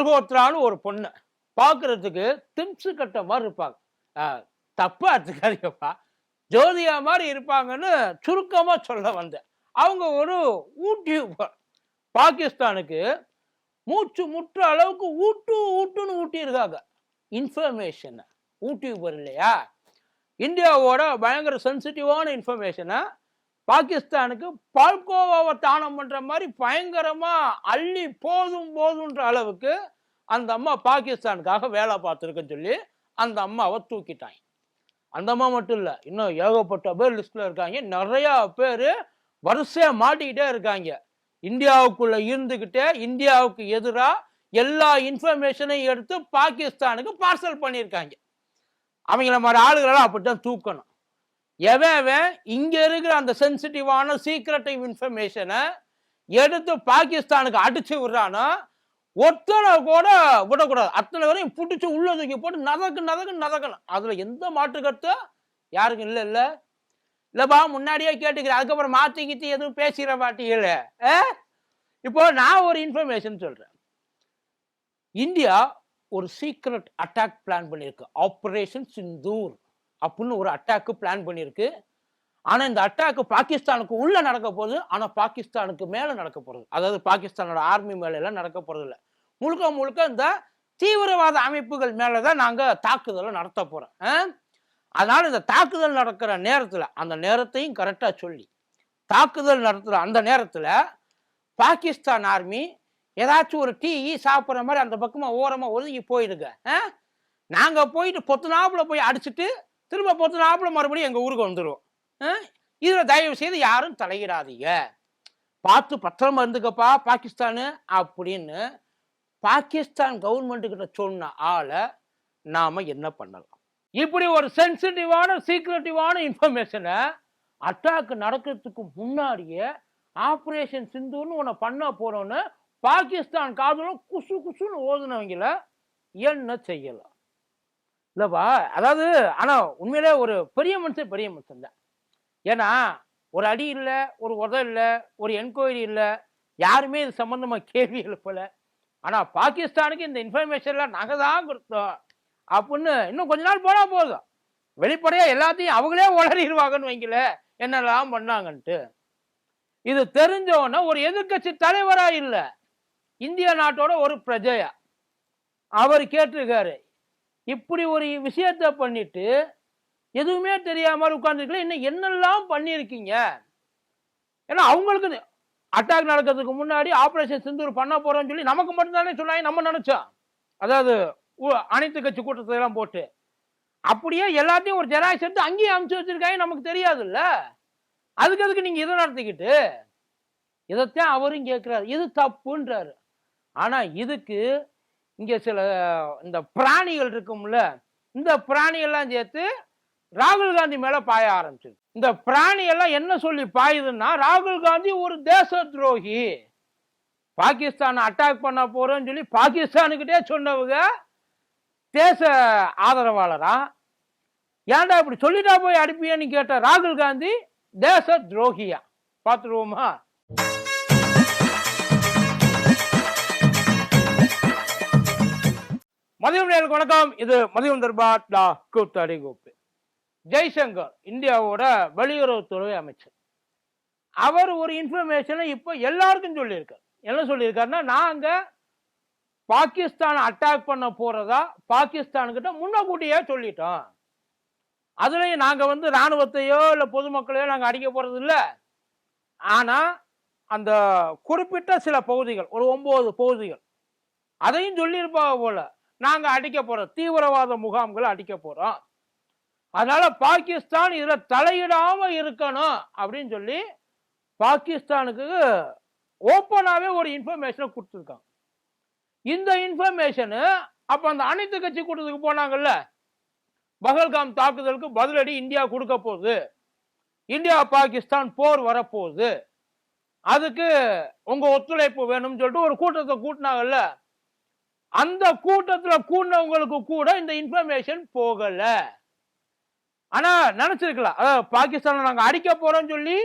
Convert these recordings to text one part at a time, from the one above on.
மல்ஹோத்ரான்னு ஒரு பொண்ணு. பார்க்கறதுக்கு திம்சு கட்ட மாதிரி இருப்பாங்க. ஆஹ், தப்பா எடுத்துக்காதீங்கப்பா. ஜோதியா மாதிரி இருப்பாங்கன்னு சுருக்கமா சொல்ல வந்தேன். அவங்க ஒரு யூடியூபர் பாகிஸ்தானுக்கு மூச்சு முற்ற அளவுக்கு ஊட்டு ஊட்டுன்னு ஊட்டியிருக்காங்க. இன்ஃபர்மேஷனை ஊட்டியூபர் இல்லையா? இந்தியாவோட பயங்கர சென்சிட்டிவான இன்ஃபர்மேஷனை பாகிஸ்தானுக்கு பால்கோவாவை தானம் பண்ணுற மாதிரி பயங்கரமாக அள்ளி போதும் போதுன்ற அளவுக்கு அந்த அம்மா பாகிஸ்தானுக்காக வேலை பார்த்துருக்குன்னு சொல்லி அந்த அம்மாவை தூக்கிட்டாங்க. அந்த அம்மா மட்டும் இல்லை இன்னும் ஏகப்பட்ட பேர் லிஸ்ட்டில் இருக்காங்க. நிறையா பேர் வரிசையாக மாட்டிக்கிட்டே இருக்காங்க. இந்தியாவுக்குள்ளே இருந்துக்கிட்டே இந்தியாவுக்கு எதிராக எல்லா இன்ஃபர்மேஷனையும் எடுத்து பாகிஸ்தானுக்கு பார்சல் பண்ணியிருக்காங்க. அவங்கள மாதிரி ஆளுகளெல்லாம் அப்படித்தான் தூக்கணும். எவன் எவன் இங்க இருக்கிற அந்த சென்சிட்டிவான சீக்ரெட்டிவ் இன்ஃபர்மேஷனை எடுத்து பாகிஸ்தானுக்கு அடிச்சு விடுறானா ஒருத்தனை கூட விடக்கூடாது. அத்தனை வரையும் பிடிச்சி உள்ள தூக்கி போட்டு நதக்கு நதக்கு நதக்கணும் அதுல எந்த மாற்று யாருக்கும் இல்லை இல்லை. இல்லைப்பா முன்னாடியே கேட்டுக்கிறேன். அதுக்கப்புறம் மாற்றி கித்தி எதுவும் பேசுகிற மாட்டீங்களே ஆ? இப்போ நான் ஒரு இன்ஃபர்மேஷன் சொல்கிறேன் இந்தியா ஒரு சீக்ரெட் அட்டாக் பிளான் பண்ணியிருக்கு. ஆப்ரேஷன் சிந்தூர் அப்படின்னு ஒரு அட்டாக்கு பிளான் பண்ணியிருக்கு ஆனால் இந்த அட்டாக்கு பாகிஸ்தானுக்கு உள்ளே நடக்க போகுது. ஆனால் பாகிஸ்தானுக்கு மேலே நடக்க போகிறது அதாவது பாகிஸ்தானோட ஆர்மி மேலெல்லாம் நடக்க போகிறதில்ல முழுக்க முழுக்க இந்த தீவிரவாத அமைப்புகள் மேலே தான் நாங்கள் தாக்குதலை நடத்த போகிறோம் அதனால் இந்த தாக்குதல் நடக்கிற நேரத்தில் அந்த நேரத்தையும் கரெக்டாக சொல்லி தாக்குதல் நடத்துகிற அந்த நேரத்தில் பாகிஸ்தான் ஆர்மி ஏதாச்சும் ஒரு டீ ஈ சாப்பிட்ற மாதிரி அந்த பக்கமாக ஓரமாக ஒதுங்கி போயிடுங்க. ஆ? நாங்க போயிட்டு பொத்துனாப்புல போய் அடிச்சுட்டு திரும்ப பொத்துனாப்புல மறுபடியும் எங்கள் ஊருக்கு வந்துடுவோம் இதில் தயவு செய்து யாரும் தலையிடாதீங்க. பார்த்து பத்திரமா இருந்துக்கப்பா பாகிஸ்தானு அப்படின்னு பாகிஸ்தான் கவர்மெண்ட்டுக்கிட்ட சொன்ன ஆளை நாம் என்ன பண்ணலாம்? இப்படி ஒரு சென்சிட்டிவான சீக்ரெட்டிவான இன்ஃபர்மேஷனை அட்டாக் நடக்கிறதுக்கு முன்னாடியே ஆப்ரேஷன் சிந்துன்னு ஒன்று பண்ண போகிறோன்னு பாகிஸ்தான் காதலும் குசு குசுன்னு ஓதுனவங்கள என்ன செய்யலாம்? இல்லைப்பா அதாவது ஆனால் உண்மையிலே ஒரு பெரிய மனுஷன் பெரிய மனுஷன் தான் ஏன்னா ஒரு அடி இல்லை ஒரு உதவி இல்லை ஒரு என்கொயரி இல்லை யாருமே இது சம்மந்தமாக கேள்வி எழுப்பல. ஆனால் பாகிஸ்தானுக்கு இந்த இன்ஃபர்மேஷன்லாம் நாங்கள் தான் கொடுத்தோம். அப்படின்னு இன்னும் கொஞ்ச நாள் போனால் போதும். வெளிப்படையாக எல்லாத்தையும் அவங்களே உளறிடுவாங்கன்னு வைங்கள என்னெல்லாம் பண்ணாங்கன்ட்டு. இது தெரிஞ்சோன்னா ஒரு எதிர்க்கட்சி தலைவராக இல்லை. இந்திய நாட்டோட ஒரு பிரஜையா. அவர் கேட்டிருக்காரு இப்படி ஒரு விஷயத்த பண்ணிட்டு எதுவுமே தெரியாமல் உட்கார்ந்துருக்கல இன்னும் என்னெல்லாம் பண்ணியிருக்கீங்க? ஏன்னா அவங்களுக்கு அட்டாக் நடக்கிறதுக்கு முன்னாடி ஆப்ரேஷன் சிந்தூர் பண்ண போகிறோன்னு சொல்லி நமக்கு மட்டும்தானே சொன்னாங்க நம்ம நினச்சோம். அதாவது அனைத்து கட்சி கூட்டத்தை எல்லாம் போட்டு. அப்படியே எல்லாத்தையும் ஒரு ஜெராக்ஸ் எடுத்து அங்கேயும் அமுச்சு வச்சிருக்காங்க நமக்கு தெரியாதுல்ல? அதுக்கு அதுக்கு நீங்கள் இதை நடத்திக்கிட்டு? இதைத்தான் அவரும் கேட்குறாரு. இது தப்புன்றாரு. ஆனால் இதுக்கு இங்கே சில இந்த பிராணிகள் இருக்கும்ல இந்த பிராணிகள்லாம் சேர்த்து ராகுல் காந்தி மேலே பாய ஆரம்பிச்சது. இந்த பிராணியெல்லாம் என்ன சொல்லி பாயுதுன்னா ராகுல் காந்தி ஒரு தேச துரோகி. பாகிஸ்தான் அட்டாக் பண்ண போறோம்னு சொல்லி பாகிஸ்தானுக்கிட்டே சொன்னவங்க தேச ஆதரவாளரா? ஏன்டா இப்படி சொல்லிட்டா போய் அனுப்பியன்னு கேட்ட ராகுல் காந்தி தேச துரோகியா? பார்த்துருவோமா? மதியம் நேருக்கு வணக்கம். இது மதியம் தர்பார் டா கூத்தாடி கோப்பு ஜெய்சங்கர் இந்தியாவோட வெளியுறவுத்துறை அமைச்சர். அவர் ஒரு இன்ஃபர்மேஷனை இப்போ எல்லாருக்கும் சொல்லியிருக்கார். என்ன சொல்லியிருக்காருன்னா நாங்கள் பாகிஸ்தான் அட்டாக் பண்ண போகிறதா பாகிஸ்தான்கிட்ட முன்னக்கூட்டியே சொல்லிட்டோம். அதுலேயும் நாங்கள் வந்து ராணுவத்தையோ இல்லை பொதுமக்களையோ நாங்கள் அடிக்க போகிறது இல்லை. ஆனால் அந்த குறிப்பிட்ட சில பகுதிகள் ஒரு ஒம்பது பகுதிகள் அதையும் சொல்லியிருப்பாங்க போல. நாங்க அடிக்க போறோம். தீவிரவாத முகாம்களை அடிக்க போறோம். அதனால பாகிஸ்தான் இதுல தலையிடாம இருக்கணும் அப்படின்னு சொல்லி பாகிஸ்தானுக்கு ஓப்பனாகவே ஒரு இன்ஃபர்மேஷனை கொடுத்துருக்காங்க. இந்த இன்ஃபர்மேஷனு அப்போ அந்த அனைத்து கட்சி கூட்டத்துக்கு போனாங்கல்ல? பகல்காம் தாக்குதலுக்கு பதிலடி இந்தியா கொடுக்க போகுது. இந்தியா பாகிஸ்தான் போர் வரப்போகுது. அதுக்கு உங்கள் ஒத்துழைப்பு வேணும்னு சொல்லிட்டு ஒரு கூட்டத்தை கூட்டினாங்கல்ல? அந்த கூட்டத்துல கூடினவங்களுக்கு கூட இந்த இன்ஃபர்மேஷன் போகல. ஆனா நினைச்சிருக்கலாம். அதாவது பாகிஸ்தானை நாங்க அடிக்க போறோம்னு சொல்லி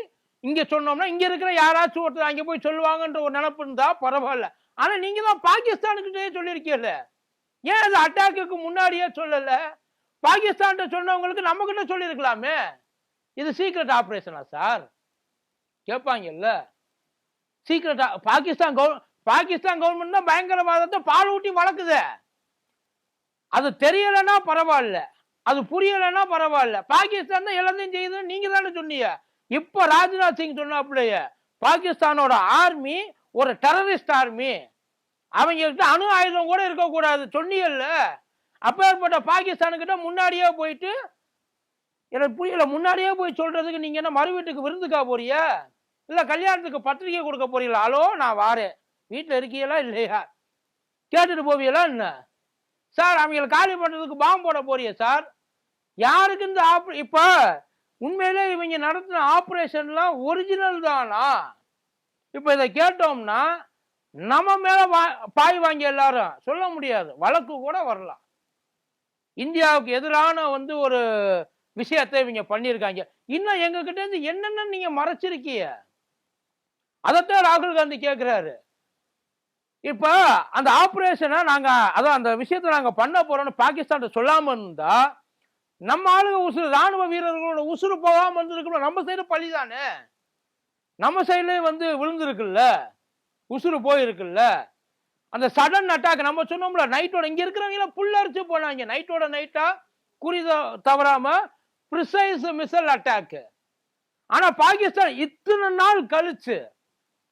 இங்க சொன்னோம்னா இங்க இருக்கிற யாராச்சும் ஒருத்தர் அங்க போய் சொல்லுவாங்கன்ற ஒரு நினப்பு இருந்தா பரவாயில்ல. ஆனா நீங்க தான் பாகிஸ்தானுக்கிட்டே சொல்லியிருக்கீல்ல ஏன் அது அட்டாக்கு முன்னாடியே சொல்லல? பாகிஸ்தான் சொன்னவங்களுக்கு நம்ம கிட்ட சொல்லியிருக்கலாமே. இது சீக்ரெட் ஆபரேஷனா சார் கேட்பாங்கல்ல சீக்ரெட்டா பாகிஸ்தான் கவர் பாகிஸ்தான் கவர்மெண்ட் தான் பயங்கரவாதத்தை பால் ஊட்டி வளர்க்குது. அது தெரியலைன்னா பரவாயில்ல. அது புரியலைன்னா பரவாயில்ல. பாகிஸ்தான் தான் எல்லாத்தையும் செய்யுதுன்னு நீங்க தானே சொன்னீங்க. இப்ப ராஜ்நாத் சிங் சொன்னாப்புலையே பாகிஸ்தானோட ஆர்மி ஒரு டெரரிஸ்ட் ஆர்மி அவங்ககிட்ட அணு ஆயுதம் கூட இருக்கக்கூடாது. சொன்னியல்ல அப்பேற்பட்ட பாகிஸ்தானுக்கிட்ட முன்னாடியே போயிட்டு எனக்கு புரியல முன்னாடியே போய் சொல்றதுக்கு நீங்க என்ன மறு வீட்டுக்கு விருந்துக்கா போறியா இல்ல கல்யாணத்துக்கு பத்திரிக்கை கொடுக்க போறீங்களா? ஹலோ நான் வாரேன். வீட்டில் இருக்கீங்களா இல்லையா? கேட்டுட்டு போவீங்களா என்ன? சார் அவங்களை காலி பண்ணுறதுக்கு பாம்பு போட போறியா சார். யாருக்கு இந்த ஆப்ரே இப்போ உண்மையிலே இவங்க நடத்தின ஆப்ரேஷன்லாம் ஒரிஜினல் தானா? இப்போ இதை கேட்டோம்னா நம்ம மேலே வா- பாய் வாங்கி எல்லாரும் சொல்ல முடியாது. வழக்கு கூட வரலாம் இந்தியாவுக்கு எதிரான வந்து ஒரு விஷயத்தை இவங்க பண்ணியிருக்காங்க. இன்னும் எங்ககிட்ட இருந்து என்னென்ன நீங்கள் மறைச்சிருக்கீங்க அதைத்தான் ராகுல் காந்தி கேட்குறாரு இப்போ அந்த ஆப்ரேஷனை நாங்கள் அதான் அந்த விஷயத்தை நாங்கள் பண்ண போகிறோம்னு பாகிஸ்தான் சொல்லாமல் இருந்தால் நம்ம ஆளுங்க உசுறு ராணுவ வீரர்களோட உசுறு போகாமல் இருந்திருக்கணும் நம்ம சைடு பழி தானே நம்ம சைட்லேயும் வந்து விழுந்துருக்குல்ல உசுறு போயிருக்குல்ல அந்த சடன் அட்டாக் நம்ம சொன்னோம்ல நைட்டோட இங்கே இருக்கிறவங்கள புல்லரிச்சு போனாங்க. நைட்டோட நைட்டாக குறி தவறாமல் ப்ரிசைஸ் மிசல் அட்டாக்கு ஆனால் பாகிஸ்தான் இத்தனை நாள் கழிச்சு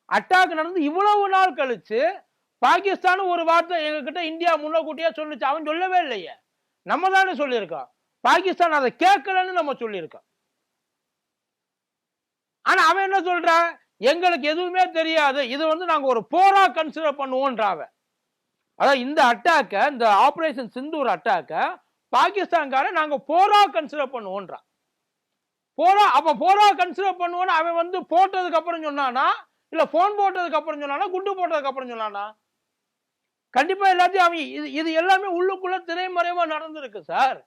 அட்டாக் நடந்து இவ்வளவு நாள் கழிச்சு பாகிஸ்தான் ஒரு வார்த்தை எங்ககிட்ட இந்தியா முன்னக்கூட்டியா சொல்லுச்சு. அவன் சொல்லவே இல்லையே. நம்ம தானே சொல்லியிருக்கோம். பாகிஸ்தான் அதை கேட்கலன்னு நம்ம சொல்லியிருக்கோம். ஆனா அவன் என்ன சொல்றான் எங்களுக்கு எதுவுமே தெரியாது. இது வந்து நாங்க ஒரு போரா கன்சிடர் பண்ணுவோன்றாவ அதான் இந்த அட்டாக்க இந்த ஆபரேஷன் சிந்தூர் அட்டாக்க பாகிஸ்தான்கார நாங்க போரா கன்சிடர் பண்ணுவோன்றான் போரா அப்ப போரா கன்சிடர் பண்ணுவோன்னு அவன் வந்து போட்டதுக்கு அப்புறம் சொன்னானா? இல்ல போன் போட்டதுக்கு அப்புறம் சொன்னானா? குண்டு போட்டதுக்கு அப்புறம் சொன்னானா? கண்டிப்பா எல்லாத்தையும் அவங்க இது இது எல்லாமே உள்ளுக்குள்ள திரைமறைவா நடந்திருக்கு சார்.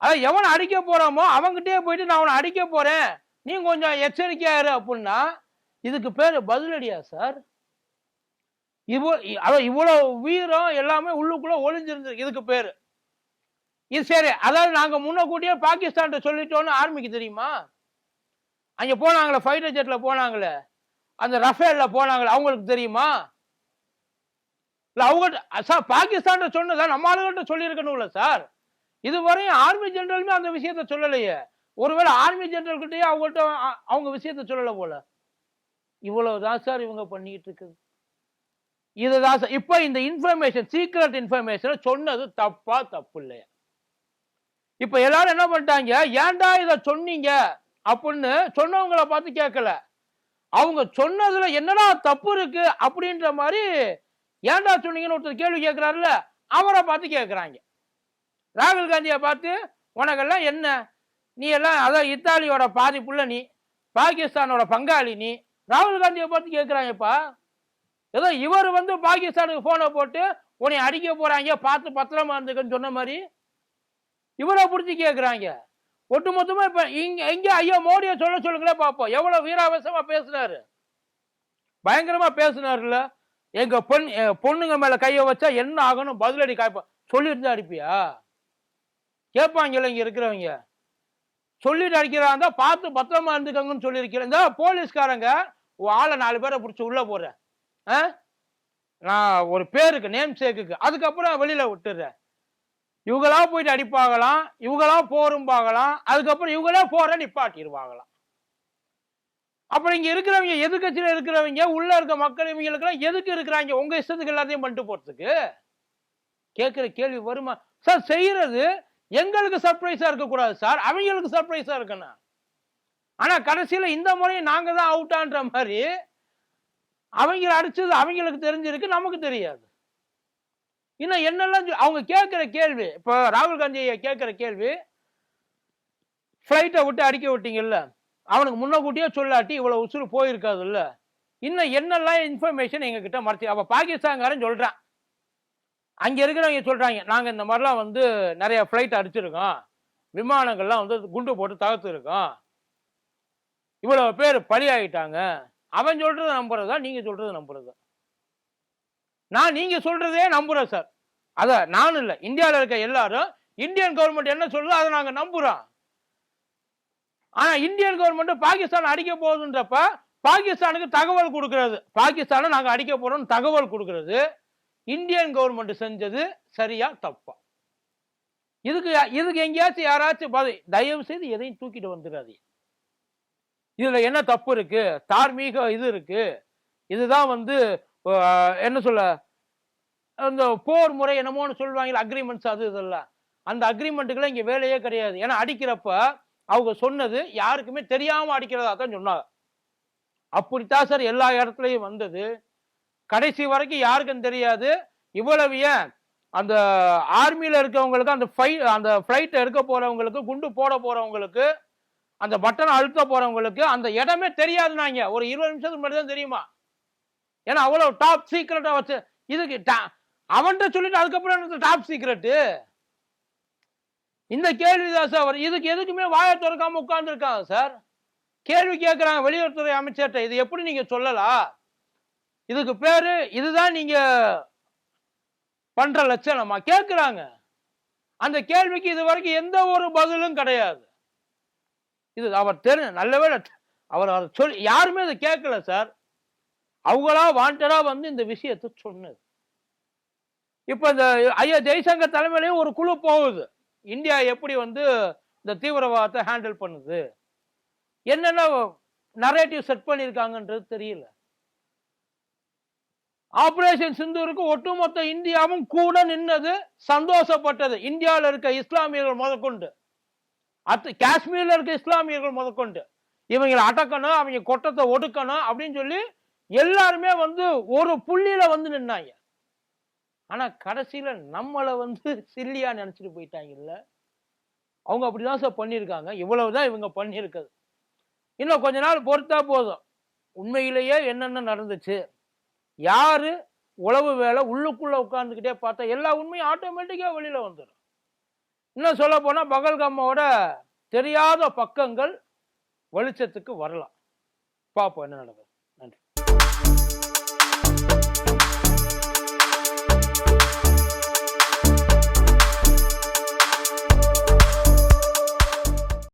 அதான் எவன் அடிக்க போறாமோ அவங்ககிட்டயே போயிட்டு நான் அவனை அடிக்க போறேன். நீ கொஞ்சம் எச்சரிக்கையா இரு அப்படின்னா இதுக்கு பேரு பதிலடியா சார்? இவ்வளோ அதான் இவ்வளோ வீரம் எல்லாமே உள்ளுக்குள்ள ஒளிஞ்சிருந்திருக்கு இதுக்கு பேரு. இது சரி அதாவது நாங்கள் முன்னக்கூட்டியே பாகிஸ்தான் சொல்லிட்டோன்னு ஆர்மிக்கு தெரியுமா? அங்கே போனாங்களே ஃபைட்டர் ஜெட்டில் போனாங்களே அந்த ரஃபேலில் போனாங்களே அவங்களுக்கு தெரியுமா? இல்லை அவங்க சார் பாகிஸ்தான் சொன்னதா நம்ம ஆளுகிட்ட சொல்லியிருக்கணும்ல சார். இதுவரையும் ஆர்மி ஜெனரலுமே அந்த விஷயத்த சொல்லலையே. ஒருவேளை ஆர்மி ஜெனரல்கிட்டயே அவங்கள்ட்ட அவங்க விஷயத்த சொல்லலை போல. இவ்வளவுதான் சார் இவங்க பண்ணிக்கிட்டு இருக்குது இதுதான் சார் இப்போ இந்த இன்ஃபர்மேஷன் சீக்ரெட் இன்ஃபர்மேஷனை சொன்னது தப்பா தப்பு இல்லையா. இப்போ எல்லாரும் என்ன பண்ணிட்டாங்க? ஏன்டா இதை சொன்னீங்க? அப்படின்னு சொன்னவங்கள பார்த்து கேட்கல. அவங்க சொன்னதுல என்னடா தப்பு இருக்கு? அப்படின்ற மாதிரி ஏன்டா சொன்னீங்கன்னு ஒருத்தர் கேள்வி கேட்குறாருல்ல அவரை பார்த்து கேட்குறாங்க ராகுல் காந்தியை பார்த்து உனக்கெல்லாம் என்ன? நீ எல்லாம் அதான் இத்தாலியோட பாதி நீ பாகிஸ்தானோட பங்காளி நீ ராகுல் காந்தியை பார்த்து கேட்குறாங்கப்பா ஏதோ இவர் வந்து பாகிஸ்தானுக்கு ஃபோனை போட்டு உன்னை அடிக்க போகிறாங்க பார்த்து பத்திரமா இருந்துக்கன்னு சொன்ன மாதிரி இவரை பிடிச்சி கேட்குறாங்க ஒட்டுமொத்தமாக இப்போ இங்கே எங்க ஐயா மோடியை சொல்ல சொல்லுங்களே பார்ப்போம். எவ்வளோ வீராவசமாக பேசினாரு? பயங்கரமாக பேசினாருல்ல? எங்க பொண் பொண்ணுங்க மேல கைய வச்சா என்ன ஆகணும் பதிலடி காய்ப்பா. சொல்லிட்டு அடிப்பியா? கேட்பாங்கல்ல இங்க இருக்கிறவங்க. சொல்லிட்டு அடிக்கிறாங்க பார்த்து பத்திரமா இருந்துக்கங்கன்னு சொல்லியிருக்கிறேன் இந்த போலீஸ்காரங்க ஆளை நாலு பேரை பிடிச்சி உள்ள போடுறேன். ஆ? நான் ஒரு பேருக்கு நேம் சேக்குக்கு அதுக்கப்புறம் வெளியில விட்டுறேன் இவங்களா போயிட்டு அடிப்பாகலாம் இவங்களா போரும்பாகலாம் அதுக்கப்புறம் இவங்களே போற நிப்பாட்டிடுவாங்களாம். அப்புறம் இங்க இருக்கிறவங்க எதிர்க்கட்சியில இருக்கிறவங்க உள்ள இருக்க மக்கள் இவங்களுக்கெல்லாம் எதுக்கு இருக்கிறாங்க? உங்க இஷ்டத்துக்கு எல்லாத்தையும் பண்ணிட்டு போறதுக்கு? கேட்கிற கேள்வி வருமா? சார் செய்யறது எங்களுக்கு சர்ப்ரைஸா இருக்கக்கூடாது சார். அவங்களுக்கு சர்ப்ரைஸா இருக்கணும். ஆனா கடைசியில இந்த முறையும் நாங்க தான் அவுட்டான்ற மாதிரி அவங்கள அடிச்சது அவங்களுக்கு தெரிஞ்சிருக்கு நமக்கு தெரியாது. இன்னும் என்னெல்லாம் அவங்க கேட்குற கேள்வி இப்போ ராகுல் காந்தி கேட்குற கேள்வி ஃப்ளைட்டை விட்டு அடிக்க விட்டீங்கல்ல? அவனுக்கு முன்னக்கூட்டியே சொல்லாட்டி இவ்வளோ உசுறு போயிருக்காதுல்ல? இன்னும் என்னெல்லாம் இன்ஃபர்மேஷன் எங்ககிட்ட மறைச்சி அப்போ பாகிஸ்தான்காரன் சொல்கிறான் அங்கே இருக்கிறவங்க சொல்கிறாங்க நாங்கள் இந்த மாதிரிலாம் வந்து நிறைய ஃப்ளைட் அடிச்சிருக்கோம். விமானங்கள்லாம் வந்து குண்டு போட்டு தகர்த்துருக்கோம். இவ்வளோ பேர் பலி ஆகிட்டாங்க அவன் சொல்கிறத நம்புறதா நீங்கள் சொல்கிறத நம்புறதா நான் நீங்கள் சொல்கிறதே நம்புகிறேன் சார் அதான் நானும் இல்லை இந்தியாவில் இருக்க எல்லாரும் இந்தியன் கவர்மெண்ட் என்ன சொல்லுதோ அதை நாங்கள் நம்புகிறோம் ஆனா இந்தியன் கவர்மெண்ட் பாகிஸ்தான் அடிக்க போகுதுன்றப்ப பாகிஸ்தானுக்கு தகவல் கொடுக்கறது. பாகிஸ்தானை நாங்கள் அடிக்க போறோம் தகவல் கொடுக்கறது. இந்தியன் கவர்மெண்ட் செஞ்சது சரியா தப்பா? இதுக்கு இதுக்கு எங்கேயாச்சும் யாராச்சும் தயவு செய்து எதையும் தூக்கிட்டு வந்துடாது இதுல என்ன தப்பு இருக்கு? தார்மீக இது இருக்கு. இதுதான் வந்து என்ன சொல்ல அந்த போர் முறை என்னமோன்னு சொல்லுவாங்க அக்ரிமெண்ட்ஸ் அது இதெல்லாம். அந்த அக்ரிமெண்ட்டுக்கெல்லாம் இங்கே வேலையே கிடையாது. ஏன்னா அடிக்கிறப்ப அவங்க சொன்னது யாருக்குமே தெரியாமல் அடிக்கிறதா தான் சொன்னாங்க. அப்படித்தான் சார் எல்லா இடத்துலையும் வந்தது. கடைசி வரைக்கும் யாருக்கும் தெரியாது. இவ்வளவு ஏன்? அந்த ஆர்மியில் இருக்கவங்களுக்கு அந்த ஃபை அந்த ஃப்ளைட்டை எடுக்க போகிறவங்களுக்கு குண்டு போட போகிறவங்களுக்கு அந்த பட்டனை அழுத்த போகிறவங்களுக்கு அந்த இடமே தெரியாதுனாங்க. ஒரு இருபது நிமிஷத்துக்கு முன்னாடி தான் தெரியுமா? ஏன்னா அவ்வளோ டாப் சீக்ரெட்டாக வச்சு இதுக்கு அவன்கிட்ட சொல்லிட்டு அதுக்கப்புறம் டாப் சீக்ரெட்டு இந்த கேள்விதான் சார். வரும். இதுக்கு எதுக்குமே வாயை திறக்காம உட்கார்ந்துருக்காங்க சார். கேள்வி கேட்குறாங்க வெளியுறவுத்துறை அமைச்சர்கிட்ட. இது எப்படி நீங்க சொல்லலாம்? இதுக்கு பேரு இதுதான் நீங்க பண்ற லட்சணமா? கேட்குறாங்க அந்த கேள்விக்கு இது வரைக்கும் எந்த ஒரு பதிலும் கிடையாது. இது அவர் தெரி நல்லவேளை அவர் அவர் சொல்லி யாருமே இதை கேட்கல சார். அவங்களா வாண்டடா வந்து இந்த விஷயத்தை சொன்னது. இப்போ இந்த ஐயா ஜெய்சங்கர் தலைமையிலையும் ஒரு குழு போகுது. இந்தியா எப்படி வந்து இந்த தீவிரவாதத்தை ஹேண்டில் பண்ணுது? என்னென்ன நரேட்டிவ் செட் பண்ணியிருக்காங்கன்றது தெரியல. ஆபரேஷன் சிந்தூருக்கு ஒட்டுமொத்த இந்தியாவும் கூட நின்னது சந்தோஷப்பட்டது. இந்தியாவில் இருக்க இஸ்லாமியர்கள் முதற்கொண்டு. அத்து காஷ்மீரில் இருக்க இஸ்லாமியர்கள் முதற்கொண்டு. இவங்களை அடக்கணும் அவங்க கொட்டத்தை ஒடுக்கணும் அப்படின்னு சொல்லி எல்லாருமே வந்து ஒரு புள்ளியில வந்து நின்னாங்க. ஆனால் கடைசியில் நம்மளை வந்து சில்லியாக நினச்சிட்டு போயிட்டாங்கல்ல? அவங்க அப்படிதான் சார் பண்ணியிருக்காங்க. இவ்வளவுதான் இவங்க பண்ணியிருக்குது இன்னும் கொஞ்ச நாள் பொறுத்தா போதும். உண்மையிலேயே என்னென்ன நடந்துச்சு? யார் உழவு வேலை உள்ளுக்குள்ளே உட்காந்துக்கிட்டே பார்த்தா எல்லா உண்மையும் ஆட்டோமேட்டிக்காக வெளியில் வந்துடும் இன்னும் சொல்ல போனால் பகல்கம்மோட தெரியாத பக்கங்கள் வெளிச்சத்துக்கு வரலாம். பார்ப்போம் என்ன நடக்குது.